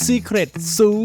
Secret Zoo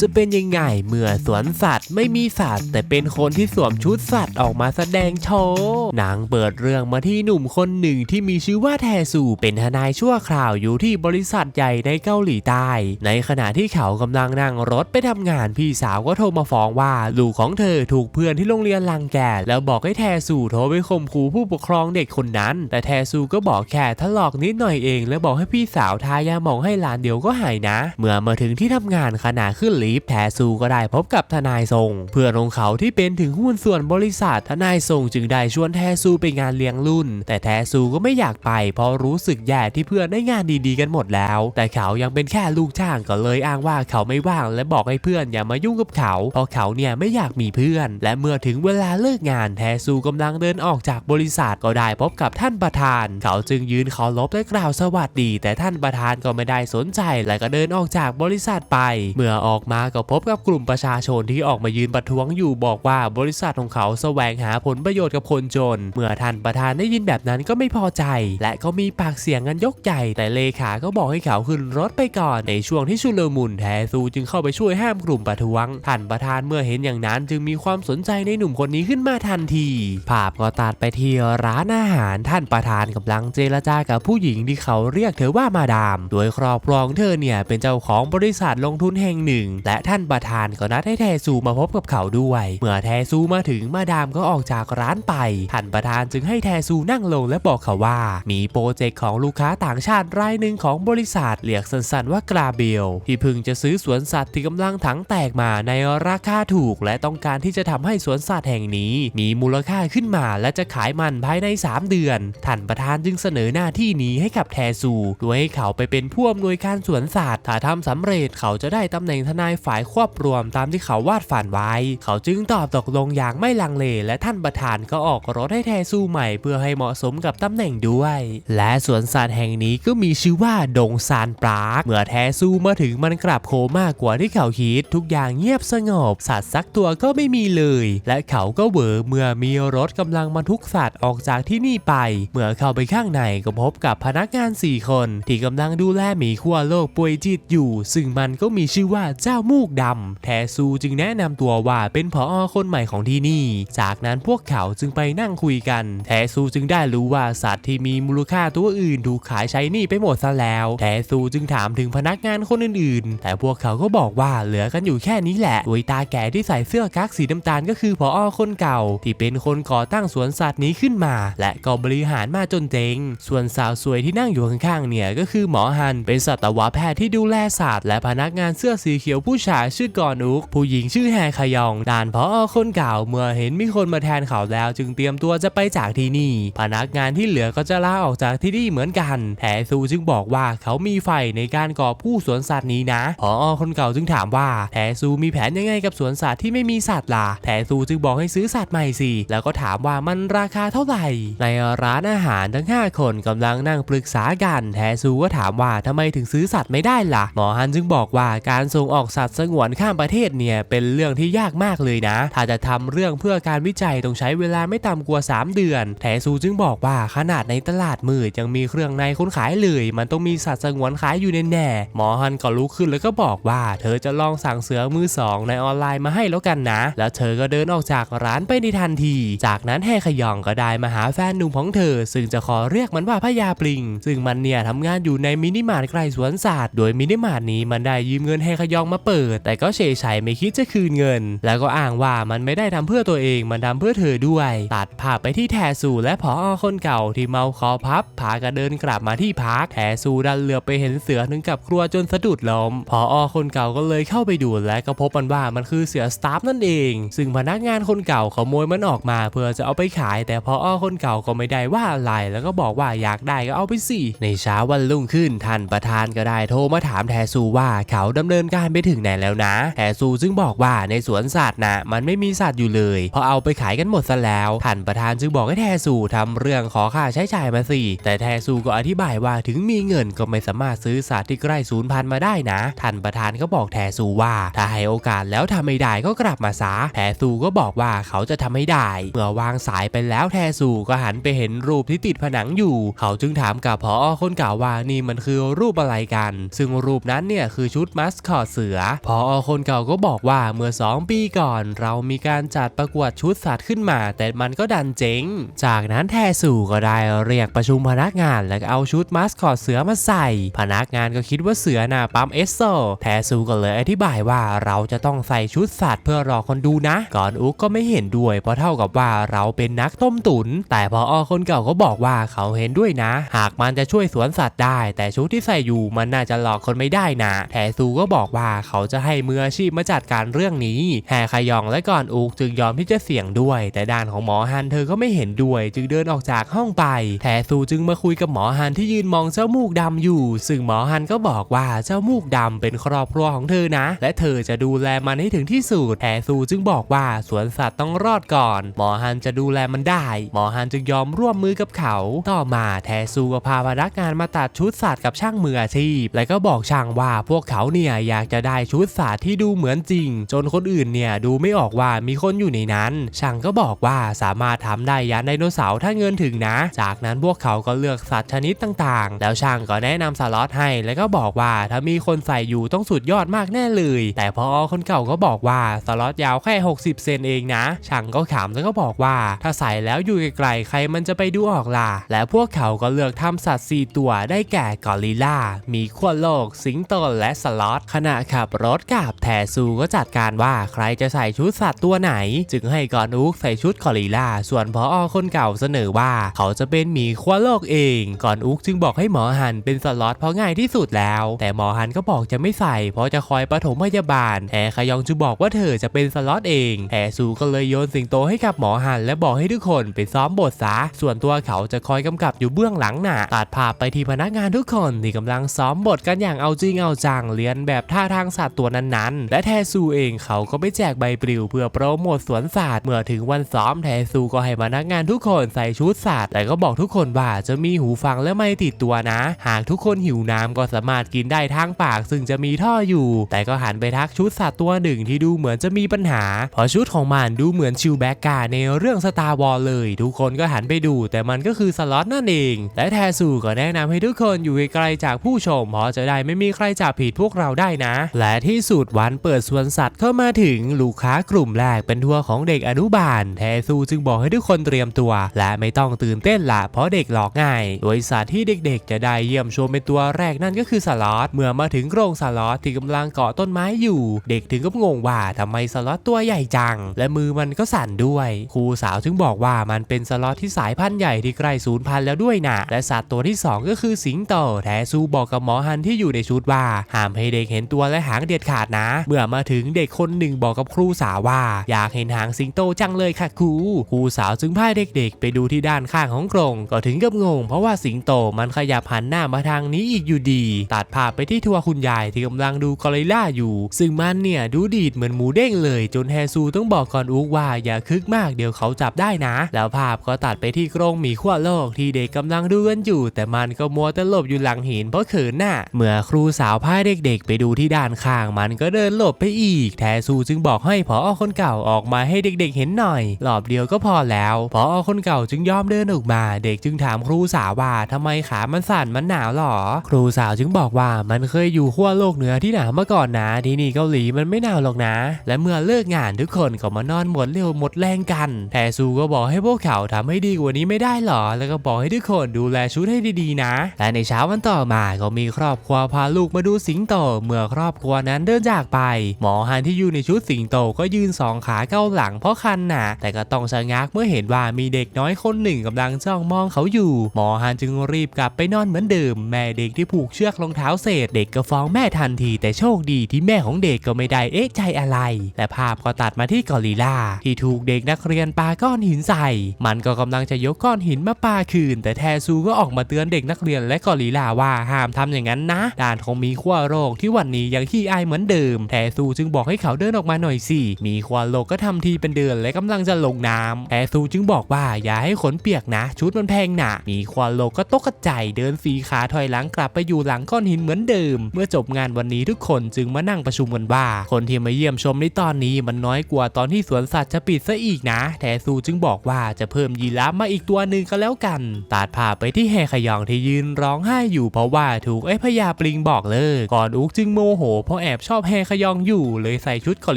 จะเป็นยังไงเมื่อสวนสัตว์ไม่มีสัตว์ แต่เป็นคนที่สวมชุดสัตว์ออกมาแสดงโชว์หนังเปิดเรื่องมาที่หนุ่มคนหนึ่งที่มีชื่อว่าแทซูเป็นทนายชั่วคราวอยู่ที่บริษัทใหญ่ในเกาหลีใต้ ในขณะที่เขากำลังนั่งรถไปทำงานพี่สาวก็โทรมาฟ้องว่าลูกของเธอถูกเพื่อนที่โรงเรียนรังแกแล้วบอกให้แทซูโทรไปข่มขู่ผู้ปกครองเด็กคนนั้น แต่แทซูก็บอกแค่ทะลอกนิดหน่อยเอง แล้วบอกให้พี่สาวทายาหมองให้หลานเดี๋ยวก็หายนะ เมื่อมาถึงที่ทำงานขณะขึ้นลิฟต์แทซูก็ได้พบกับทนายทรง เพื่อนของเขาที่เป็นถึงหุ้นส่วนบริษัททนายทรงจึงได้ชวนแทซูไปงานเลี้ยงรุ่น แต่แทซูก็ไม่อยากไป เพราะรู้สึกแย่ที่เพื่อนได้งานดีๆกันหมดแล้ว แต่เขายังเป็นแค่ลูกจ้างก็เลยอ้างว่าเขาไม่ว่างและบอกให้เพื่อนอย่ามายุ่งกับเขาเพราะเขาเนี่ยไม่อยากมีเพื่อน และเมื่อถึงเวลาเลิกงานแทซูกำลังเดินออกจากบริษัทก็ได้พบกับท่านประธาน เขาจึงยืนเคารพและกล่าวสวัสดี แต่ท่านประธานก็ไม่ได้สนใจและก็เดินออกจากบริษัทไป เมื่อออกมาก็พบกับกลุ่มประชาชนที่ออกมายืนประท้วงอยู่บอกว่าบริษัทของเขาแสวงหาผลประโยชน์กับคนจน เมื่อท่านประธานได้ยินแบบนั้นก็ไม่พอใจ และก็มีปากเสียงกันยกใหญ่แต่เลขาก็บอกให้เขาขึ้นรถไปก่อนในช่วงที่ชุลมุนแทซูจึงเข้าไปช่วยห้ามกลุ่มประท้วงท่านประธานเมื่อเห็นอย่างนั้นจึงมีความสนใจในหนุ่มคนนี้ขึ้นมาทันทีภาพก็ตัดไปที่ร้านอาหารท่านประธานกำลังเจรจากับผู้หญิงที่เขาเรียกเธอว่ามาดาม โดยครอบครองเธอเนี่ยเป็นเจ้าของบริษัทลงทุนแห่งหนึ่ง และท่านประธานก็นัดให้แทซูมาพบกับเขาด้วย เมื่อแทซูมาถึงมาดามก็ออกจากร้านไป ท่านประธานจึงให้แทซูนั่งลงและบอกเขาว่า มีโปรเจกต์ของลูกค้าต่างชาติรายหนึ่งของบริษัทเรียกสั้นๆว่ากราเบลที่เพิ่งจะซื้อสวนสัตว์ที่กำลังถังแตกมาในราคาถูก และต้องการที่จะทำให้สวนสัตว์แห่งนี้ มีมูลค่าขึ้นมาและจะขายมันภายใน 3 เดือน ท่านประธานจึงเสนอหน้าที่นี้ให้กับแทซูโดยให้เขาไปเป็นผู้อำนวยการสวนสัตว์ถ้าทำสำเร็จเขาจะได้ตำแหน่งทนายฝ่ายควบรวมตามที่เขาวาดฝันไว้ เขาจึงตอบตกลงอย่างไม่ลังเล และท่านประธานก็ออกรถให้แทซูใหม่เพื่อให้เหมาะสมกับตำแหน่งด้วย และสวนสัตว์แห่งนี้ก็มีชื่อว่าดงซานปรากเมื่อแทซูมาถึงมันกลับโคมากกว่าที่เขาคิด ทุกอย่างเงียบสงบ สัตว์สักตัวก็ไม่มีเลย และเขาก็เวอเมื่อมีรถกำลังมาทุกสัตว์ออกจากที่นี่ไป เมื่อเข้าไปข้างในก็พบกับพนักงาน 4 คน ที่กำลังดูแลหมีขั้วโลกป่วยจิตอยู่ซึ่งมันก็มีชื่อว่าเจ้ามูกดำแทซูจึงแนะนำตัวว่าเป็นผออคนใหม่ของที่นี่ จากนั้นพวกเขาจึงไปนั่งคุยกัน แทซูจึงได้รู้ว่าสัตว์ที่มีมูลค่าตัวอื่นถูกขายใช้หนี่ไปหมดซะแล้ว แทซูจึงถามถึงพนักงานคนอื่นๆ แต่พวกเขาก็บอกว่าเหลือกันอยู่แค่นี้แหละโดยตาแก่ที่ใส่เสื้อกั๊กสีน้ำตาลก็คือผออคนเก่า ที่เป็นคนก่อตั้งสวนสัตว์นี้ขึ้นมา และก็บริหารมาจนเจ๊งส่วนสาวสวยที่นั่งอยู่ข้างๆเนี่ยก็คือหมอฮันเป็นสัตวแพทย์ที่ดูแลสัตว์และพนักงานเสื้อสีเขียวผู้ชายชื่อกอนุก ผู้หญิงชื่อแฮคยองด่านพออคนเก่าเมื่อเห็นมีคนมาแทนเขาแล้ว จึงเตรียมตัวจะไปจากที่นี่ พนักงานที่เหลือก็จะลาออกจากที่นี่เหมือนกันแทซูจึงบอกว่าเขามีไฟในการก่อผู้สวนสัตว์นี้นะพออคนเก่าจึงถามว่าแทซูมีแผนยังไงกับสวนสัตว์ที่ไม่มีสัตว์ล่ะแทซูจึงบอกให้ซื้อสัตว์ใหม่สิแล้วก็ถามว่ามันราคาเท่าไหร่ ในร้านอาหารทั้ง 5 คนกำลังนั่งปรึกษากันแทซูก็ถามว่าทำไมถึงซื้อสัตว์ไม่ได้ล่ะหมอฮันจึงบอกว่าการส่งออกสัตว์สงวนข้ามประเทศเนี่ยเป็นเรื่องที่ยากมากเลยนะ ถ้าจะทำเรื่องเพื่อการวิจัยต้องใช้เวลาไม่ต่ำกว่า 3 เดือนแทซูจึงบอกว่าขนาดในตลาดมืดยังมีเครื่องในคนขายเลย มันต้องมีสัตว์สงวนขายอยู่แน่ๆหมอฮันก็ลุกขึ้นแล้วก็บอกว่า เธอจะลองสั่งเสือมือสองในออนไลน์มาให้แล้วกันนะ แล้วเธอก็เดินออกจากร้านไปในทันที จากนั้นแฮขยองก็ได้มาหาแฟนหนุ่มของเธอ ซึ่งจะขอเรียกมันว่าพญาปลิง ซึ่งมันเนี่ยทำงานอยู่ในมินิมาร์ทใกล้สวนสัตว์โดยมินิมาร์ทนี้มันได้ยืมเงินแฮขยองมาเปิด แต่ก็เฉยชัยไม่คิดจะคืนเงิน แล้วก็อ้างว่ามันไม่ได้ทำเพื่อตัวเองมันทำเพื่อเธอด้วย ตัดภาพไปที่แทซูและผออคนเก่าที่เมาคอพับพากันเดินกลับมาที่พักแทซูดันเหลือไปเห็นเสือถึงกับกลัวจนสะดุดล้มผออคนเก่าก็เลยเข้าไปดูและก็พบมันว่ามันคือเสือสตาฟนั่นเอง ซึ่งพนักงานคนเก่าขโมยมันออกมา เพื่อจะเอาไปขาย แต่พออคนเก่าก็ไม่ได้ว่าอะไรแล้วก็บอกว่าอยากได้ก็เอาไปสิในเช้าวันรุ่งขึ้นท่านประธานก็ได้โทรมาถามแทสูซูว่าเขาดำเนินการไปถึงไหนแล้วนะแทซูซึ่งบอกว่าในสวนสัตว์นะมันไม่มีสัตว์อยู่เลยเพราะเอาไปขายกันหมดซะแล้วท่านประธานจึงบอกให้แทซูทำเรื่องขอค่าใช้จ่ายมาสิแต่แทซูก็อธิบายว่าถึงมีเงินก็ไม่สามารถซื้อสัตว์ที่ใกล้สูญพันธุ์มาได้นะท่านประธานก็บอกแทซูว่า ถ้าให้โอกาสแล้วทำไม่ได้ก็กลับมาซะแทซูก็บอกว่าเขาจะทำให้ได้เมื่อวางสายไปแล้วแทซูก็หันไปเห็นรูปที่ติดผนังอยู่ เขาจึงถามกับพออคนเก่าวว่านี่มันคือรูปอะไรกัน ซึ่งรูปนั้นเนี่ยคือชุดมัสคอตเสือ พออคนเก่าก็บอกว่าเมื่อ 2 ปีก่อน เรามีการจัดประกวดชุดสัตว์ขึ้นมา แต่มันก็ดันเจ๊ง จากนั้นแทสู่ก็ได้เรียกประชุมพนักงานแล้วก็เอาชุดมัสคอตเสือมาใส่ พนักงานก็คิดว่าเสือน่ะปั๊มเอสโซแทสู่ก็เลยอธิบายว่าเราจะต้องใส่ชุดสัตว์เพื่อรอคนดูนะ ก่อนอุกก็ไม่เห็นด้วย เพราะเท่ากับว่าเราเป็นนักต้มตุ๋นแต่พออคนเก่าก็บอกว่าเขาเห็นด้วยนะ หากมันจะช่วยสวนสัตว์ได้ แต่ชุดที่ใส่อยู่มันน่าจะหลอกคนไม่ได้นะ แทซูก็บอกว่าเขาจะให้มืออาชีพมาจัดการเรื่องนี้ แฮคยองและก่อนอุกจึงยอมที่จะเสี่ยงด้วย แต่ด้านของหมอฮันเธอก็ไม่เห็นด้วย จึงเดินออกจากห้องไป แทซูจึงมาคุยกับหมอฮันที่ยืนมองเจ้ามูกดำอยู่ ซึ่งหมอฮันก็บอกว่าเจ้ามูกดำเป็นครอบครัวของเธอนะ และเธอจะดูแลมันให้ถึงที่สุด แทซูจึงบอกว่าสวนสัตว์ต้องรอดก่อน หมอฮันจะดูแลมันได้ หมอฮันจึงยอมร่วมมือกับเขา ต่อมาแทซูก็พาพนักงานมาตัดชุดสัตว์กับช่างมืออาชีพ และก็บอกช่างว่าพวกเขาเนี่ยอยากจะได้ชุดสัตว์ที่ดูเหมือนจริง จนคนอื่นเนี่ยดูไม่ออกว่ามีคนอยู่ในนั้น ช่างก็บอกว่าสามารถทำได้ยันไดโนเสาร์ถ้าเงินถึงนะ จากนั้นพวกเขาก็เลือกสัตว์ชนิดต่างๆ แล้วช่างก็แนะนำสล็อตให้ แล้วก็บอกว่าถ้ามีคนใส่อยู่ต้องสุดยอดมากแน่เลย แต่พอคนเก่าก็บอกว่าสล็อตยาวแค่ 60 เซนเองนะ ช่างก็ขำแล้วก็บอกว่า ถ้าใส่แล้วอยู่ไกลๆใครมันจะไปดูออกล่ะ และพวกเขาก็เลือกทำสัตว์ 4 ตัวได้แก่กอริลลามีขั้วโลก สิงโตและสล็อตขณะขับรถกับแทซูก็จัดการว่าใครจะใส่ชุดสัตว์ตัวไหน จึงให้กอนอุกใส่ชุดกอริลลาส่วนพออคนเก่าเสนอว่าเขาจะเป็นหมีขั้วโลกเองก่อนอุกจึงบอกให้หมอหันเป็นสล็อตเพราะง่ายที่สุดแล้ว แต่หมอหันก็บอกจะไม่ใส่ เพราะจะคอยปฐมพยาบาลแฮขยองจึงบอกว่าเธอจะเป็นสล็อตเองแทซูก็เลยโยนสิงโตให้กับหมอหัน และบอกให้ทุกคนไปซ้อมบทซะส่วนตัวเขาจะคอยกำกับอยู่เบื้องหลังหน่ะตัดภาพไปที่พนักงานทุกคนที่กำลังซ้อมบทกันอย่างเอาจริงเอาจังเรียนแบบท่าทางสัตว์ตัวนั้นๆ และแทซูเองเขาก็ไปแจกใบปลิวเพื่อโปรโมทสวนสัตว์เมื่อถึงวันซ้อมแทซูก็ให้พนักงานทุกคนใส่ชุดสัตว์แต่ก็บอกทุกคนว่าจะมีหูฟังและไม่ติดตัวนะ หากทุกคนหิวน้ำก็สามารถกินได้ทางปาก ซึ่งจะมีท่ออยู่ แต่ก็หันไปทักชุดสัตว์ตัวหนึ่งที่ดูเหมือนจะมีปัญหาเพราะชุดของมันดูเหมือนชิวแบกกาในเรื่องสตาร์วอลเลย ทุกคนก็หันไปดู แต่มันก็คือสล็อตนั่นเอง และแทซูก็แนะนำให้ทุกคนอยู่ไกลๆจากผู้ชมเพราะจะได้ไม่มีใครจับผิดพวกเราได้นะ และที่สุดวันเปิดสวนสัตว์เข้ามาถึงลูกค้ากลุ่มแรกเป็นทัวร์ของเด็กอนุบาล แทซูจึงบอกให้ทุกคนเตรียมตัว และไม่ต้องตื่นเต้นละเพราะเด็กหลอกง่าย โดยสัตว์ที่เด็กๆ จะได้เยี่ยมชมเป็นตัวแรกนั่นก็คือสล็อตเมื่อมาถึงโรงสล็อตที่กำลังเกาะต้นไม้อยู่ เด็กถึงกับงงว่าทำไมสล็อตตัวใหญ่จัง และมือมันก็สั่นด้วยครูสาวจึงบอกว่ามันเป็นสล็อตที่สายพันธุ์ใหญ่ที่ใกล้สูญพันธุ์แล้วด้วยนะและสัตว์ตัวที่สองก็คือสิงโตแทซูบอกกับหมอฮันที่อยู่ในชุดว่าห้ามให้เด็กเห็นตัวและหางเด็ดขาดนะ เมื่อมาถึงเด็กคนหนึ่งบอกกับครูสาวว่า อยากเห็นหางสิงโตจังเลยค่ะครูครูสาวจึงพาเด็กๆ ไปดูที่ด้านข้างของกรงก็ถึงกับงง เพราะว่าสิงโตมันขยับหันหน้ามาทางนี้อีกอยู่ดี ตัดภาพไปที่ทัวคุณยายที่กำลังดูกอริลล่าอยู่ ซึ่งมันเนี่ยดูดีดเหมือนหมูเด้งเลย จนแฮซูต้องบอกก่อนอุกว่าอย่าคึกมากเดี๋ยวเขาจับได้นะ แล้วภาพก็ตัดไปที่กรงหมีขั้วโลกที่เด็กกำลังดูกันอยู่ แต่มันก็มัวแต่หลบอยู่หลังหินเพราะเขินหน่ะเมื่อครูสาวพาเด็กๆ ไปดูที่ด้านข้างมันก็เดินหลบไปอีก แทซูจึงบอกให้พอคนเก่าออกมาให้เด็กๆ เห็นหน่อยรอบเดียวก็พอแล้วพอคนเก่าจึงยอมเดินออกมา เด็กจึงถามครูสาวว่าทำไมขามันสั่นมันหนาวหรอ ครูสาวจึงบอกว่ามันเคยอยู่ขั้วโลกเหนือที่หนาวมาก่อนนะที่นี่เกาหลีมันไม่หนาวหรอกนะ และเมื่อเลิกงานทุกคนก็มานอนหมดเร็วหมดแรงกัน แทซูก็บอกให้พวกเขาทำให้ดีกว่านี้ไม่ได้หรอ แล้วก็บอกให้ทุกคนดูแลชุดให้ดีๆนะ และในเช้าวันต่อมาก็มีครอบครัวพาลูกมาดูสิงโตเมื่อครอบครัวนั้นเดินจากไป หมอฮันที่อยู่ในชุดสิงโตก็ยืนสองขาเก้าหลังเพราะคันหนาแต่ก็ต้องชะงักเมื่อเห็นว่ามีเด็กน้อยคนหนึ่งกำลังจ้องมองเขาอยู่ หมอฮันจึงรีบกลับไปนอนเหมือนเดิม แม่เด็กที่ผูกเชือกรองเท้าเศษเด็กก็ฟ้องแม่ทันที แต่โชคดีที่แม่ของเด็กก็ไม่ได้เอ๊ะใจอะไร และภาพก็ตัดมาที่กอริลลาที่ถูกเด็กนักเรียนปาก้อนหินใส่ มันก็กำลังจะยกก้อนหินมาปาคืน แต่แทซูก็ออกมาเตือนเด็กนักเรียนและกอริลลาว่าห้ามทำอย่างนั้นนะด่านของมีีขั้วโรคที่วันนี้ยังขี้อายเหมือนเดิมแทซูจึงบอกให้เขาเดินออกมาหน่อยสิ มีขั้วโลกก็ทำทีเป็นเดินและกำลังจะลงน้ำแทซูจึงบอกว่าอย่าให้ขนเปียกนะ ชุดมันแพงหนะมีขั้วโลกก็ตกกระจเดินสีขาถอยหลังกลับไปอยู่หลังก้อนหินเหมือนเดิม เมื่อจบงานวันนี้ทุกคนจึงมานั่งประชุมกันว่า คนที่มาเยี่ยมชมในตอนนี้มันน้อยกว่าตอนที่สวนสัตว์จะปิดซะอีกนะ แทซูจึงบอกว่าจะเพิ่มยีราฟมาอีกตัวหนึ่งก็แล้วกันตัดภาไปที่แฮขยองที่ยืนร้องไห้อยู่เพราะว่าถูกไอ้พญาปลิงบอกเลิลิก ก่อนอุกจึงโมโหเพราะแอบชอบแฮขยองอยู่ เลยใส่ชุดกอ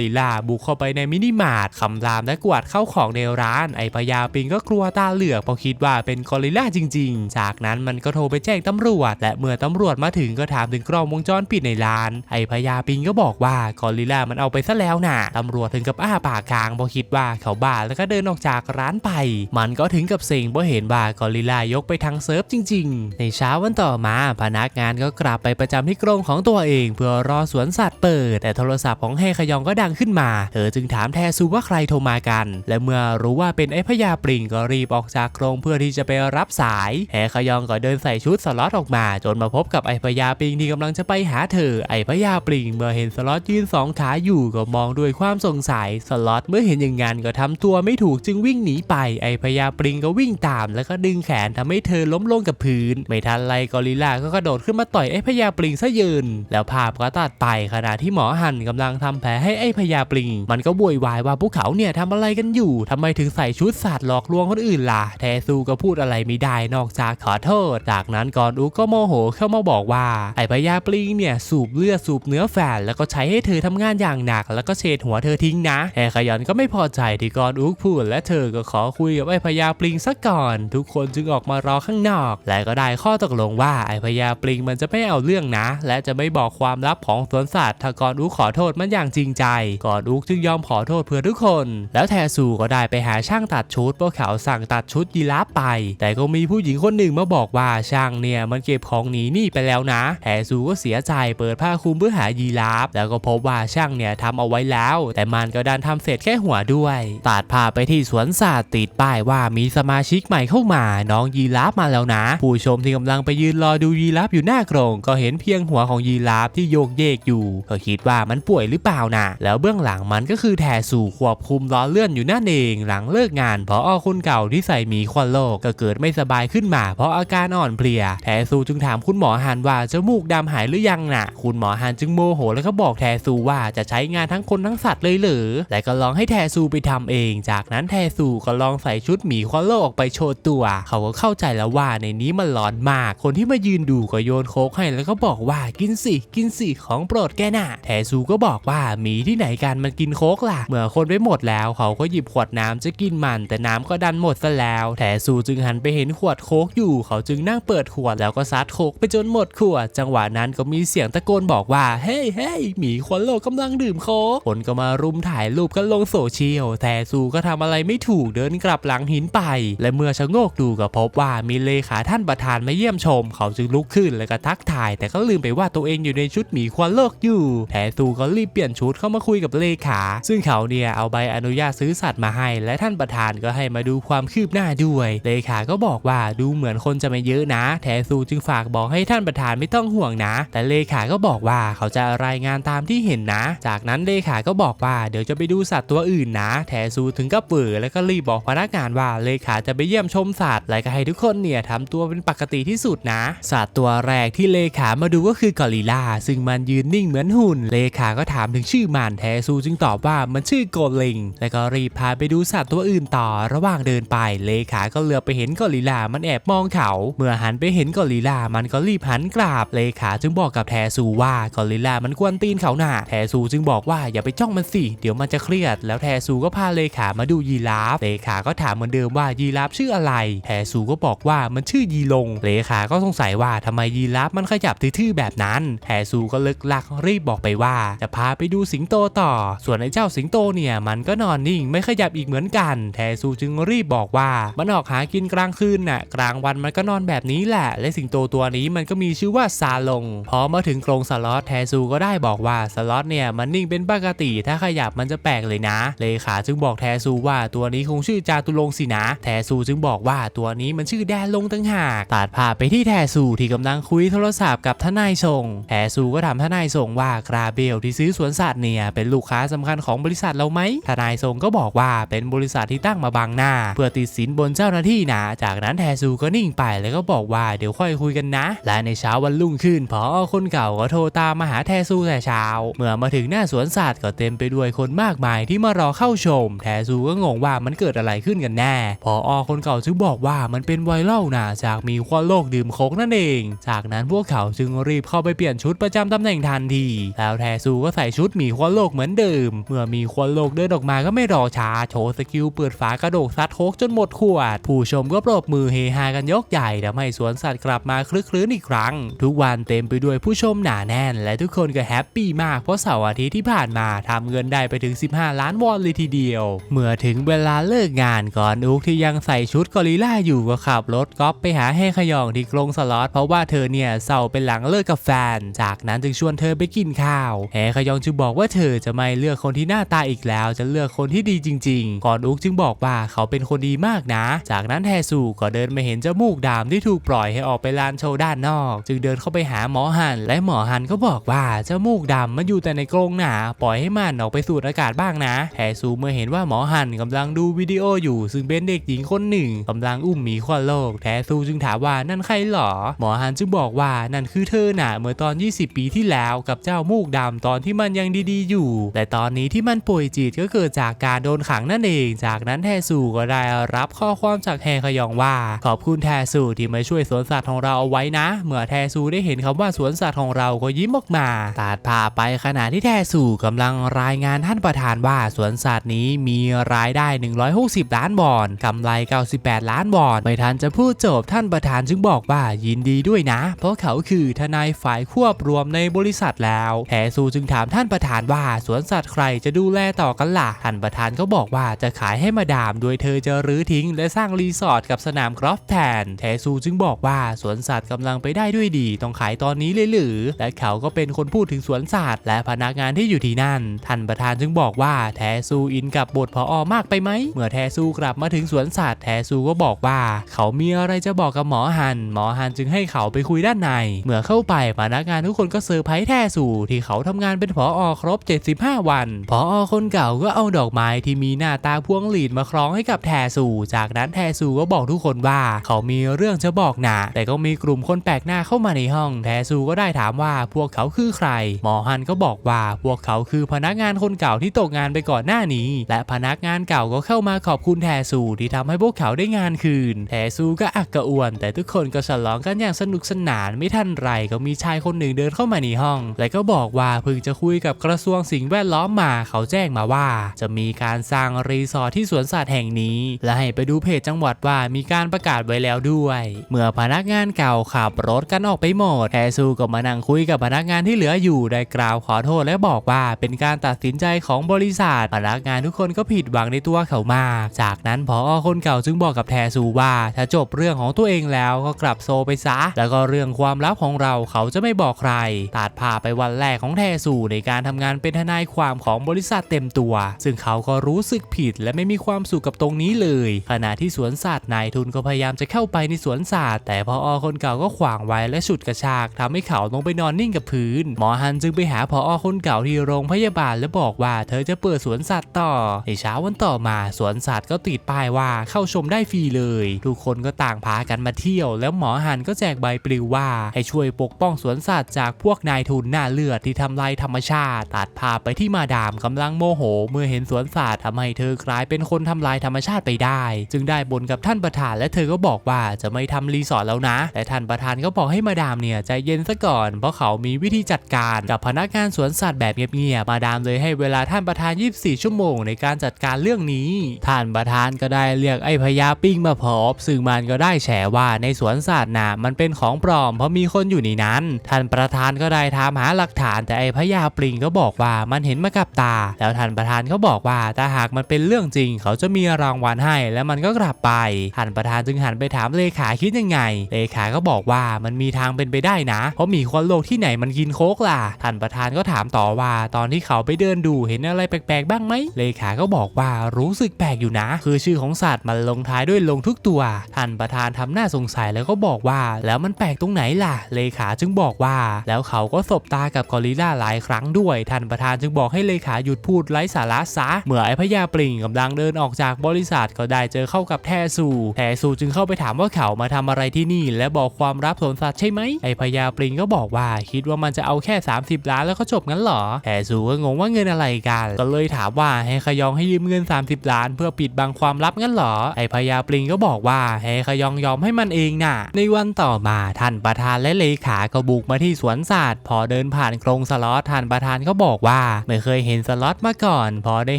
ริลลาบุกเข้าไปในมินิมาร์ทคำรามและกวาดเข้าของในร้าน ไอพญาปิงก็กลัวตาเหลือกเพราะคิดว่าเป็นกอริลลาจริง ๆ จากนั้นมันก็โทรไปแจ้งตำรวจ และเมื่อตำรวจมาถึงก็ถามถึงกล้องวงจรปิดในร้าน ไอพญาปิงก็บอกว่ากอริลลามันเอาไปซะแล้วน่ะตำรวจถึงกับอ้าปากค้างเพราะคิดว่าเขาบ้าแล้วก็เดินออกจากร้านไป มันก็ถึงกับเซ็งเพราะเห็นว่ากอริลลายกไปทางเซิร์ฟจริง ๆ ในเช้าวันต่อมาพนักงานก็กลับไปประจำที่กรงของตัวเองเพื่อรอสวนสัตว์เปิด แต่โทรศัพท์ของแฮขยองก็ดังขึ้นมา เธอจึงถามแทซูว่าใครโทรมากัน และเมื่อรู้ว่าเป็นไอ้พญาปริงก็รีบออกจากกรงเพื่อที่จะไปรับสายแฮขยองก็เดินใส่ชุดสล็อตออกมา จนมาพบกับไอ้พญาปริงที่กำลังจะไปหาเธอ ไอ้พญาปริงเมื่อเห็นสล็อตยืนสองขาอยู่ก็มองด้วยความสงสัยสล็อตเมื่อเห็นอย่างนั้นก็ทำตัวไม่ถูกจึงวิ่งหนีไป ไอ้พญาปริงก็วิ่งตาม แล้วก็ดึงแขนทำให้เธอล้มลงกับพื้น ไม่ทันไรกอริลลาก็กระโดดขึ้นมาต่อยไอ้พญาปริงซะเยน แล้วภาพก็ตัดไปขณะที่หมอหันกำลังทำแผลให้ไอ้พญาปริง มันก็บวยวายว่าพวกเขาเนี่ยทำอะไรกันอยู่ทำไมถึงใส่ชุดสัตว์หลอกลวงคนอื่นล่ะ แทซูก็พูดอะไรไม่ได้นอกจากขอโทษ จากนั้นกอนอุก็โมโหเข้ามาบอกว่า ไอ้พญาปริงเนี่ยสูบเลือดสูบเนื้อแฝดแล้วก็ใช้ให้เธอทำงานอย่างหนัก แล้วก็เฉดหัวเธอทิ้งนะแฮขยันก็ไม่พอใจที่กอนอุกพูดและเธอก็ขอคุยกับไอ้พญาปริงสักก่อน ทุกคนจึงออกมารอข้างนอก และก็ได้ข้อตกลงว่าไอ้พญาปริงมันจะไม่เอาเรื่องนะและจะไม่บอกความลับของสวนสัตว์ถ้ากอนอุกขอโทษมันอย่างจริงใจกอนอุกจึงยอมขอโทษเพื่อทุกคน แล้วแทซูก็ได้ไปหาช่างตัดชุดเพราะเขาสั่งตัดชุดยีราฟไป แต่ก็มีผู้หญิงคนหนึ่งมาบอกว่าช่างเนี่ยมันเก็บของหนีหนี่ไปแล้วนะแทซูก็เสียใจเปิดผ้าคลุมเพื่อหายีราฟแล้วก็พบว่าช่างเนี่ยทำเอาไว้แล้ว แต่มันก็ดันทำเสร็จแค่หัวด้วยตัดภาพไปที่สวนสัตว์ติดป้ายว่ามีสมาชิกใหม่เข้ามาน้องยีราฟมาแล้วนะ ผู้ชมที่กำลังไปยืนรอดูยีราฟอยู่หน้ากรงก็เห็นเพียงหัวของยีราฟที่โยกเยกอยู่ก็คิดว่ามันป่วยหรือเปล่านะแล้วเบื้องหลังมันก็คือแทสู่ควบคุมล้อเลื่อนอยู่นั่นเองหลังเลิกงานเพราะอคนเก่าที่ใส่หมีควันโลกก็เกิดไม่สบายขึ้นมา เพราะอาการอ่อนเพลีย แทซูจึงถามคุณหมอฮันว่าจมูกดำหายหรือยังน่ะ คุณหมอฮันจึงโมโหแล้วก็บอกแทซูว่าจะใช้งานทั้งคนทั้งสัตว์เลยเหรือและก็ลองให้แทซูไปทำเอง จากนั้นแทซูก็ลองใส่ชุดหมีควันโลกออกไปโชว์ตัว เขาก็เข้าใจแล้วว่าในนี้มันร้อนมาก คนที่มายืนดูก็โยนโคกให้แล้วก็บอกว่ากินสิ กินสิ ของโปรดแกน่ะ แทซูก็บอกว่ามีที่ไหนกันมันกินโค้กล่ะ เมื่อคนไปหมดแล้วเขาก็หยิบขวดน้ำจะกินมัน แต่น้ำก็ดันหมดซะแล้ว แทซูจึงหันไปเห็นขวดโค้กอยู่ เขาจึงนั่งเปิดขวดแล้วก็ซัดโค้กไปจนหมดขวด จังหวะนั้นก็มีเสียงตะโกนบอกว่า เฮ้ยเฮ้ยหมีควันโลกกำลังดื่มโค้กคนก็มารุมถ่ายรูปกันลงโซเชียล แทซูก็ทำอะไรไม่ถูกเดินกลับหลังหินไป และเมื่อชะโงกดูก็พบว่ามีเลขาท่านประธานมาเยี่ยมชม เขาจึงลุกขึ้นแล้วก็ทักทายแต่ก็ลืมไปว่าตัวเองอยู่ในชุดหมีควันโลกอยู่แทซูก็รีบเปลี่ยนชุดเข้ามาคุยกับเลขา ซึ่งเขาเนี่ยเอาใบอนุญาตซื้อสัตว์มาให้ และท่านประธานก็ให้มาดูความคืบหน้าด้วย เลขาก็บอกว่าดูเหมือนคนจะไม่เยอะนะแทซูจึงฝากบอกให้ท่านประธานไม่ต้องห่วงนะ แต่เลขาก็บอกว่าเขาจะรายงานตามที่เห็นนะ จากนั้นเลขาก็บอกว่าเดี๋ยวจะไปดูสัตว์ตัวอื่นนะแทซูถึงกับเปื่อแล้วก็รีบบอกพนักงานว่าเลขาจะไปเยี่ยมชมสัตว์และก็ให้ทุกคนเนี่ยทำตัวเป็นปกติที่สุดนะ สัตว์ตัวแรกที่เลขามาดูก็คือกอริลลาซึ่งมันยืนนิ่งเหมือนหุ่น เลขาก็ถามถึงชื่อมันแทซูจึงตอบว่ามันชื่อโกลิง แล้วก็รีบพาไปดูสัตว์ตัวอื่นต่อ ระหว่างเดินไป เลขาก็เหลือไปเห็นกอริลลามันแอบมองเขา เมื่อหันไปเห็นกอริลลามันก็รีบหันกราบ เลขาจึงบอกกับแทซูว่ากอริลลามันกวนตีนเขาหน่าแทซูจึงบอกว่าอย่าไปจ้องมันสิ เดี๋ยวมันจะเครียด แล้วแทซูก็พาเลขามาดูยีราฟ เลขาก็ถามเหมือนเดิมว่ายีราฟชื่ออะไร แทซูก็บอกว่ามันชื่อยีลง เลขาก็สงสัยว่าทำไมยีราฟมันขยับทื่อๆแบบนั้นแทซูก็ลึกลักรีบบอกไปว่า จะพาไปดูสิงโตต่อ ส่วนไอ้เจ้าสิงโตเนี่ยมันก็นอนนิ่งไม่ขยับอีกเหมือนกันแทซูจึงรีบบอกว่ามันออกหากินกลางคืนน่ะกลางวันมันก็นอนแบบนี้แหละ และสิงโตตัวนี้มันก็มีชื่อว่าซาลง พอมาถึงกรงสล็อตแทซูก็ได้บอกว่าสล็อตเนี่ยมันนิ่งเป็นปกติ ถ้าขยับมันจะแปลกเลยนะ เลขาจึงบอกแทซูว่าตัวนี้คงชื่อจาตุรงสินะ แทซูจึงบอกว่าตัวนี้มันชื่อแดนลงตั้งหากตัดภาพไปที่แทซูที่กำลังคุยโทรศัพท์กับทนายส่งแทซูก็ถามทนายส่งว่ากราเบลที่ซื้อสวนสัตว์เนี่ยเป็นลูกค้าสำคัญของบริษัทเราไหมทนายส่งก็บอกว่าเป็นบริษัทที่ตั้งมาบังหน้า เพื่อติดสินบนเจ้าหน้าที่นะจากนั้นแทซูก็นิ่งไปแล้วก็บอกว่าเดี๋ยวค่อยคุยกันนะ และในเช้าวันรุ่งขึ้นพอคนเก่าก็โทรตามมาหาแทซูแต่เช้า เมื่อมาถึงหน้าสวนสัตว์ก็เต็มไปด้วยคนมากมายที่มารอเข้าชม แทซูก็งงว่ามันเกิดอะไรขึ้นกันแน่ พออคนเก่าจึงบอกว่ามันเป็นไวรัลนะจากมีควันโลกดื่มโคกนั่นเอง จากนั้นพวกเขาจึงรีบเข้าไปเปลี่ยนชุดประจำตำแหน่งทันที แล้วแทซูก็ใส่ชุดหมีขั้วโลกเหมือนเดิม เมื่อมีขั้วโลกเดินออกมาก็ไม่รอช้าโชว์สกิลเปิดฝากระโดดซัดโคกจนหมดขวด ผู้ชมก็ปรบมือเฮฮากันยกใหญ่ทำให้สวนสัตว์กลับมาคลึกคลื้นอีกครั้ง ทุกวันเต็มไปด้วยผู้ชมหนาแน่น และทุกคนก็แฮปปี้มากเพราะเสาร์อาทิตย์ที่ผ่านมาทำเงินได้ไปถึง 15 ล้านวอนเลยทีเดียว เมื่อถึงเวลาเลิกงานก่อนอุกที่ยังใส่ชุดกอริลล่าอยู่ก็ขับรถก๊อปไปหาเฮขยองที่กรงสล็อตเพราะว่าเธอเนี่ยเศร้าเป็นหลังเลิกกับแฟน จากนั้นจึงชวนเธอไปกินข้าวเฮขยองจึงบอกว่าเธอจะไม่เลือกคนที่หน้าตาอีกแล้ว จะเลือกคนที่ดีจริง ๆ ก่อนอุกจึงบอกว่าเขาเป็นคนดีมากนะ จากนั้นแทซูก็เดินมาเห็นเจ้ามูกดำที่ถูกปล่อยให้ออกไปลานโชว์ด้านนอก จึงเดินเข้าไปหาหมอหัน และหมอหันก็บอกว่าเจ้ามูกดำมันอยู่แต่ในกรงหนาปล่อยให้มันออกไปสูดอากาศบ้างนะแทซูเมื่อเห็นว่าหมอหันกำลังดูวิดีโออยู่ ซึ่งเป็นเด็กหญิงคนหนึ่งกำลังอุ้มหมีควาโลกแทซูจึงถามว่านั่นใครหรอ หมอหันจึงบอกว่านั่นคือเธอน่ะเมื่อตอน 20 ปีที่แล้วกับเจ้ามูกดำตอนที่มันยังดีๆ อยู่ แต่ตอนนี้ที่มันป่วยจิตก็เกิดจากการโดนขังนั่นเอง จากนั้นแทซูก็ได้รับข้อความจากแฮขยองว่า ขอบคุณแทซูที่มาช่วยสวนสัตว์ของเราเอาไว้นะ เมื่อแทซูได้เห็นคำว่าสวนสัตว์ของเราก็ยิ้มออกมาตัดพาไปขณะที่แทซูกำลังรายงานท่านประธานว่าสวนสัตว์นี้มีรายได้ 160 ล้านบอนกำไร 98 ล้านบอนไม่ทันจะพูดจบท่านประธานจึงบอกว่ายินดีด้วยนะ เพราะเขาคือทนายฝ่ายควบรวมในบริษัทแล้วแทซูจึงถามท่านประธานว่าสวนสัตว์ใครจะดูแลต่อกันล่ะท่านประธานก็บอกว่าจะขายให้มาดามโดยเธอจะรื้อทิ้ง และสร้างรีสอร์ทกับสนามกอล์ฟแทนแทซูจึงบอกว่าสวนสัตว์กำลังไปได้ด้วยดี ต้องขายตอนนี้เลยหรือ และเขาก็เป็นคนพูดถึงสวนสัตว์และพนักงานที่อยู่ที่นั่น ท่านประธานจึงบอกว่าแทซูอินกับบทพออมากไปไหม เมื่อแทซูกลับมาถึงสวนสัตว์แทซูก็บอกว่า เขามีอะไรจะบอกกับหมอฮัน หมอฮันจึงให้เขาไปคุยด้านใน เมื่อเข้าไปพนักงานทุกคนก็เซอร์ไพรส์แทซูที่เขาทำงานเป็นผออครบ 75 วันผออคนเก่าก็เอาดอกไม้ที่มีหน้าตาพวงหลีดมาคล้องให้กับแทซูจากนั้นแทซูก็บอกทุกคนว่า เขามีเรื่องจะบอกนะแต่ก็มีกลุ่มคนแปลกหน้าเข้ามาในห้องแทซูก็ได้ถามว่าพวกเขาคือใคร หมอฮันก็บอกว่าพวกเขาคือพนักงานคนเก่าที่ตกงานไปก่อนหน้านี้ และพนักงานเก่าก็เข้ามาขอบคุณแทซูที่ทำให้พวกเขาได้งานคืน แทซูก็อักกระอ่วน แต่ทุกคนก็ฉลองกันอย่างสนุกสนานไม่ทันไรก็มีีชายคนหนึ่งเดินเข้ามาในห้อง และก็บอกว่าเพิ่งจะคุยกับกระทรวงสิ่งแวดล้อมมา เขาแจ้งมาว่า จะมีการสร้างรีสอร์ทที่สวนสัตว์แห่งนี้ และให้ไปดูเพจจังหวัดว่ามีการประกาศไว้แล้วด้วย เมื่อพนักงานเก่าขับรถกันออกไปหมดแทซูก็มานั่งคุยกับพนักงานที่เหลืออยู่ได้กล่าวขอโทษและบอกว่าเป็นการตัดสินใจของบริษัทพนักงานทุกคนก็ผิดหวังในตัวเขามาก จากนั้นพอคนเก่าจึงบอกกับแทซูว่าถ้าจบเรื่องของตัวเองแล้วก็กลับโซไปซะ แล้วก็เรื่องความลับของเราเขาาจะไม่บอกใครตัดพาไปวันแรกของแทซูในการทำงานเป็นทนายความของบริษัทเต็มตัว ซึ่งเขาก็รู้สึกผิดและไม่มีความสุขกับตรงนี้เลย ขณะที่สวนสัตว์นายทุนก็พยายามจะเข้าไปในสวนสัตว์แต่พออคนเก่าก็ขวางไว้และฉุดกระชากทำให้เขาลงไปนอนนิ่งกับพื้น หมอฮันจึงไปหาพอคนเก่าที่โรงพยาบาลและบอกว่าเธอจะเปิดสวนสัตว์ต่อ ในเช้าวันต่อมาสวนสัตว์ก็ติดป้ายว่าเข้าชมได้ฟรีเลย ทุกคนก็ต่างพากันมาเที่ยว แล้วหมอฮันก็แจกใบปลิวว่าให้ช่วยปกป้องสวนสัตว์จากพวกนายทุนหน้าเลือดที่ทำลายธรรมชาติ ตัดภาพไปที่มาดามกำลังโมโห เมื่อเห็นสวนสัตว์ทำให้เธอกลายเป็นคนทำลายธรรมชาติไปได้ จึงได้บ่นกับท่านประธานและเธอก็บอกว่าจะไม่ทำรีสอร์ทแล้วนะ แต่ท่านประธานก็บอกให้มาดามเนี่ยใจเย็นซะก่อน เพราะเขามีวิธีจัดการกับพนักงานสวนสัตว์แบบเงียบๆมาดามเลยให้เวลาท่านประธาน 24 ชั่วโมงในการจัดการเรื่องนี้ ท่านประธานก็ได้เรียกไอ้พญาปิ้งมาพบซึ่งมันก็ได้แฉว่าในสวนสัตว์นะมันเป็นของปลอมเพราะมีคนอยู่ในนั้นท่านประธานก็ได้ถามหาหลักฐานแต่ไอ้พญาปลิงก็บอกว่ามันเห็นมากับตา แล้วท่านประธานก็บอกว่าถ้าหากมันเป็นเรื่องจริง เขาจะมีรางวัลให้ แล้วมันก็กลับไปท่านประธานจึงหันไปถามเลขาคิดยังไง เลขาก็บอกว่ามันมีทางเป็นไปได้นะ เพราะมีคนโลกที่ไหนมันกินโคกล่ะท่านประธานก็ถามต่อว่า ตอนที่เขาไปเดินดูเห็นอะไรแปลกๆบ้างไหมเลขาก็บอกว่ารู้สึกแปลกอยู่นะ คือชื่อของสัตว์มันลงท้ายด้วยลงทุกตัวท่านประธานทำหน้าสงสัยแล้วก็บอกว่า แล้วมันแปลกตรงไหนล่ะ เลขาจึงบอกว่า แล้วเขาก็สบตากับกอริลลาหลายครั้งด้วย ท่านประธานจึงบอกให้เลขาหยุดพูดไร้สาระซะ เมื่อไอพญาปลิงกำลังเดินออกจากบริษัทก็ได้เจอเข้ากับแทซูแทซูจึงเข้าไปถามว่าเขามาทำอะไรที่นี่ และบอกความรับสนสัตว์ใช่ไหมไอพญาปลิงก็บอกว่าคิดว่ามันจะเอาแค่ 30 ล้านแล้วก็จบงั้นหรอแทซูก็งงว่าเงินอะไรกัน ก็เลยถามว่าให้ขยองให้ยืมเงิน 30 ล้าน เพื่อปิดบังความลับงั้นหรอไอพญาปลิงก็บอกว่าให้ขยองยอมให้มันเองน่ะ ในวันต่อมาท่านประธานและเลขาก็บุกมาที่สวนสัตว์พอเดินผ่านกรงสล็อตท่านประธานก็บอกว่า ไม่เคยเห็นสล็อตมาก่อน พอได้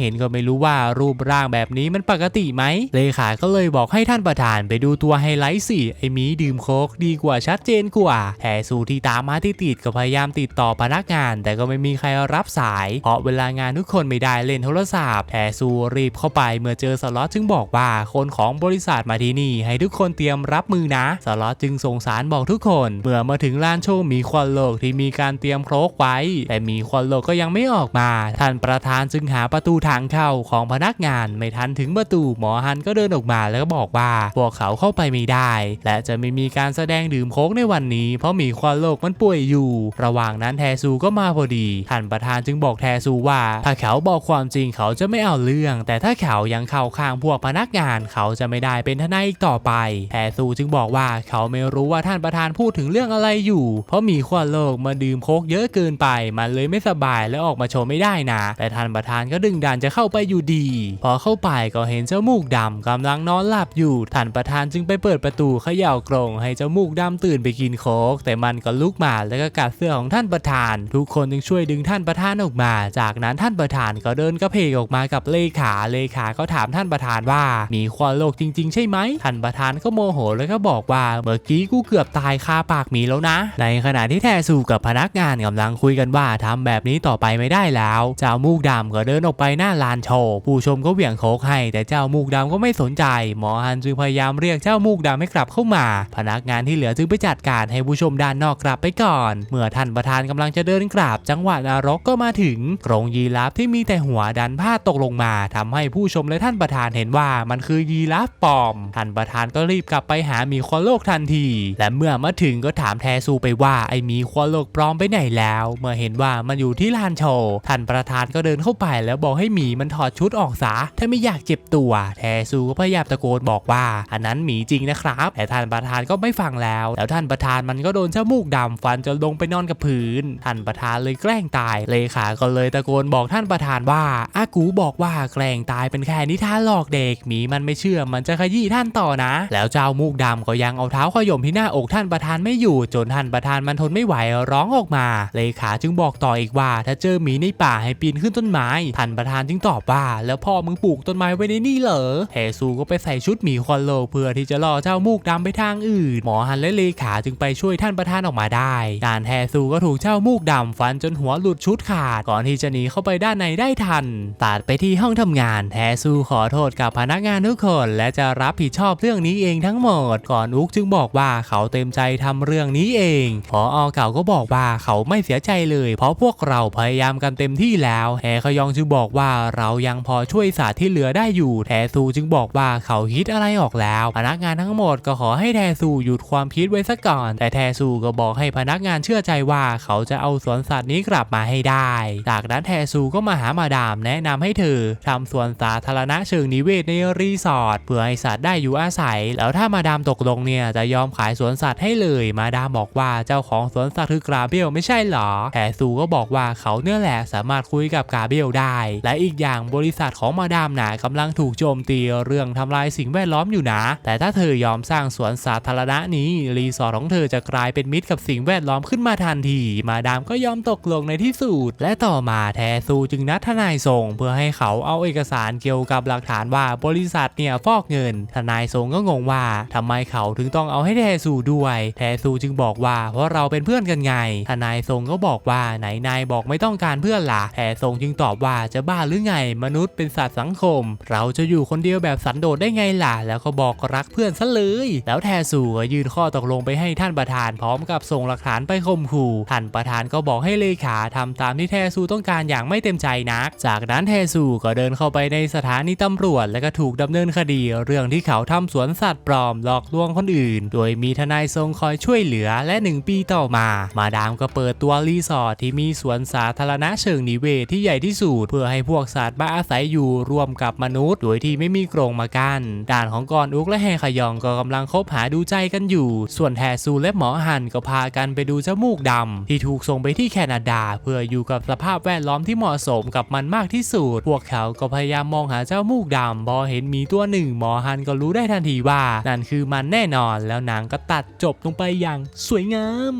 เห็นก็ไม่รู้ว่ารูปร่างแบบนี้มันปกติไหมเลขาก็เลยบอกให้ท่านประธานไปดูตัวไฮไลท์สิไอหมีดื่มโค้กดีกว่าชัดเจนกว่าแถสูที่ตามมาที่ติดก็พยายามติดต่อพนักงาน แต่ก็ไม่มีใครรับสาย เพราะเวลางานทุกคนไม่ได้เล่นโทรศัพท์แถสูรีบเข้าไปเมื่อเจอสล็อตจึงบอกว่าคนของบริษัทมาที่นี่ ให้ทุกคนเตรียมรับมือนะ สล็อตจึงส่งสารบอกทุกคน เมื่อมาถึงลานโชว์มีควันโลกที่มีการเตรียมโครกไว้ แต่มีควันโลกก็ยังไม่ออกมา ท่านประธานจึงหาประตูทางเข้าของพนักงานไม่ทันถึงประตูหมอฮันก็เดินออกมาแล้วก็บอกว่า พวกเขาเข้าไปไม่ได้ และจะไม่มีการแสดงดื่มโค้กในวันนี้ เพราะมีควันโลกมันป่วยอยู่ ระหว่างนั้นแทซูก็มาพอดี ท่านประธานจึงบอกแทซูว่า ถ้าเขาบอกความจริงเขาจะไม่เอาเรื่อง แต่ถ้าเขายังเข้าข้างพวกพนักงานเขาจะไม่ได้เป็นทนายอีกต่อไป แทซูจึงบอกว่าเขาไม่รู้ว่าท่านประธานพูดถึงเรื่องอะไรอยู่เพราะมีควันโลกมาดื่มโคกเยอะเกินไป มันเลยไม่สบายและออกมาโชว์ไม่ได้นะ แต่ท่านประธานก็ดึงดันจะเข้าไปอยู่ดี พอเข้าไปก็เห็นเจ้ามูกดำกำลังนอนหลับอยู่ ท่านประธานจึงไปเปิดประตูเขย่ากรงให้เจ้ามูกดำตื่นไปกินโคก แต่มันก็ลุกมาแล้วก็กัดเสื้อของท่านประธาน ทุกคนจึงช่วยดึงท่านประธานออกมา จากนั้นท่านประธานก็เดินกระเพกออกมากับเลขาเลขาก็ถามท่านประธานว่า มีควาโลกจริง ๆ ใช่ไหมท่านประธานก็โมโหแล้วก็บอกว่าเมื่อกี้กูเกือบตายคาปากหมีแล้วนะในขณะที่แทสูกับพนักงานกำลังคุยกันว่าทำแบบนี้ต่อไปไม่ได้แล้วเจ้ามูกดำก็เดินออกไปหน้าลานโชว์ผู้ชมก็เหวี่ยงโคกให้ แต่เจ้ามูกดำก็ไม่สนใจ หมอฮันจึงพยายามเรียกเจ้ามูกดำให้กลับเข้ามา พนักงานที่เหลือจึงไปจัดการให้ผู้ชมด้านนอกกลับไปก่อน เมื่อท่านประธานกำลังจะเดินกลับจังหวะนรกก็มาถึงกรงยีราฟที่มีแต่หัวดันผ้าตกลงมาทำให้ผู้ชมและท่านประธานเห็นว่ามันคือยีราฟปลอม ท่านประธานก็รีบกลับไปหามีควอโลกทันที และเมื่อมาถึงก็ถามแทซูไปว่าไอหมีควโลกปลอมไปไหนแล้ว เมื่อเห็นว่ามันอยู่ที่ลานโชว์ท่านประธานก็เดินเข้าไปแล้วบอกให้หมีมันถอดชุดออกซะถ้าไม่อยากเจ็บตัวแทซูก็พยายามตะโกนบอกว่า อันนั้นหมีจริงนะครับ แต่ท่านประธานก็ไม่ฟังแล้ว แล้วท่านประธานมันก็โดนเจ้ามูกดำฟันจนลงไปนอนกับพื้น ท่านประธานเลยแกล้งตายเลขาก็เลยตะโกนบอกท่านประธานว่าอากูบอกว่าแกล้งตายเป็นแค่นิทานหลอกเด็กหมีมันไม่เชื่อมันจะขยี้ท่านต่อนะ แล้วเจ้ามูกดำก็ยังเอาเท้าขย่มที่หน้าอกท่านประธานไม่อยู่จนท่านประประธานมันทนไม่ไหวร้องออกมา เลขาจึงบอกต่ออีกว่า ถ้าเจอหมีในป่าให้ปีนขึ้นต้นไม้ ท่านประธานจึงตอบว่า แล้วพ่อมึงปลูกต้นไม้ไว้ในนี่เหรอเฮซูก็ไปใส่ชุดหมีควันโลเพื่อที่จะล่อเจ้ามูกดำไปทางอื่น หมอฮันและเลขาจึงไปช่วยท่านประธานออกมาได้ด่านแฮซูก็ถูกเจ้ามูกดำฟันจนหัวหลุดชุดขาด ก่อนที่จะหนีเข้าไปด้านในได้ทันตัดไปที่ห้องทำงานแฮซูขอโทษกับพนักงานทุกคน และจะรับผิดชอบเรื่องนี้เองทั้งหมด ก่อนอุกจึงบอกว่าเขาเต็มใจทำเรื่องนี้เองพออเก่าก็บอกว่าเขาไม่เสียใจเลย เพราะพวกเราพยายามกันเต็มที่แล้วแฮขยองจึงบอกว่าเรายังพอช่วยสาสตร์ที่เหลือได้อยู่แทซูจึงบอกว่าเขาคิดอะไรออกแล้ว พนักงานทั้งหมดก็ขอให้แทซูหยุดความคิดไว้ซะก่อน แต่แทซูก็บอกให้พนักงานเชื่อใจว่าเขาจะเอาสวนสัตว์นี้กลับมาให้ได้ จากนั้นแทซูก็มาหามาดามแนะนำให้เธอทำสวนสาธารณะเชิงนิเวศในรีสอร์ทเพื่อให้สัตว์ได้อยู่อาศัย แล้วถ้ามาดามตกลงเนี่ยจะยอมขายสวนสัตว์ให้เลย มาดามบอกว่าเจ้าของสวนสัตว์คือกราเบลไม่ใช่หรอแทซูก็บอกว่าเขาเนี่ยแหละสามารถคุยกับกราเบลได้ และอีกอย่างบริษัทของมาดามหนะกำลังถูกโจมตีเรื่องทำลายสิ่งแวดล้อมอยู่นะ แต่ถ้าเธอยอมสร้างสวนสาธารณะนี้ รีสอร์ทของเธอจะกลายเป็นมิตรกับสิ่งแวดล้อมขึ้นมาทันที มาดามก็ยอมตกลงในที่สุด และต่อมาแทซูจึงนัดทนายส่ง เพื่อให้เขาเอาเอกสารเกี่ยวกับหลักฐานว่าบริษัทเนี่ยฟอกเงิน ทนายส่งก็งงว่าทำไมเขาถึงต้องเอาให้แทซูด้วย แทซูจึงบอกว่าเพราะเราเป็นเพื่อนกันไงทนายส่งก็บอกว่าไหนนายบอกไม่ต้องการเพื่อนล่ะแทซูจึงตอบว่าจะบ้าหรือไง มนุษย์เป็นสัตว์สังคม เราจะอยู่คนเดียวแบบสันโดษได้ไงล่ะ แล้วก็บอกรักเพื่อนซะเลย แล้วแทซูก็ยื่นข้อตกลงไปให้ท่านประธานพร้อมกับส่งหลักฐานไปข่มขู่ท่านประธานก็บอกให้เลขาทำตามที่แทซูต้องการอย่างไม่เต็มใจนัก จากนั้นแทซูก็เดินเข้าไปในสถานีตำรวจ และก็ถูกดำเนินคดี เรื่องที่เขาทำสวนสัตว์ปลอมหลอกลวงคนอื่น โดยมีทนายทรงคอยช่วยเหลือและ1 ปีต่อมา มาดามก็เปิดตัวรีสอร์ทที่มีสวนสาธารณะเชิงนิเวศที่ใหญ่ที่สุดเพื่อให้พวกสัตว์มาอาศัยอยู่ร่วมกับมนุษย์โดยที่ไม่มีกรงมากัน้นด่านของกอนอุกและแฮขยองก็กำลังคบหาดูใจกันอยู่ ส่วนแทซูและหมอหันก็พากันไปดูเจ้ามูกดำที่ถูกส่งไปที่แคนาดา เพื่ออยู่กับสภาพแวดล้อมที่เหมาะสมกับมันมากที่สุด พวกเขาก็พยายามมองหาเจ้ามูกดำพอเห็นมีตัวหนึ่งหมอฮันก็รู้ได้ทันทีว่า นั่นคือมันแน่นอนแล้วหนังก็ตัดจบลงไปอย่างสวยงามาม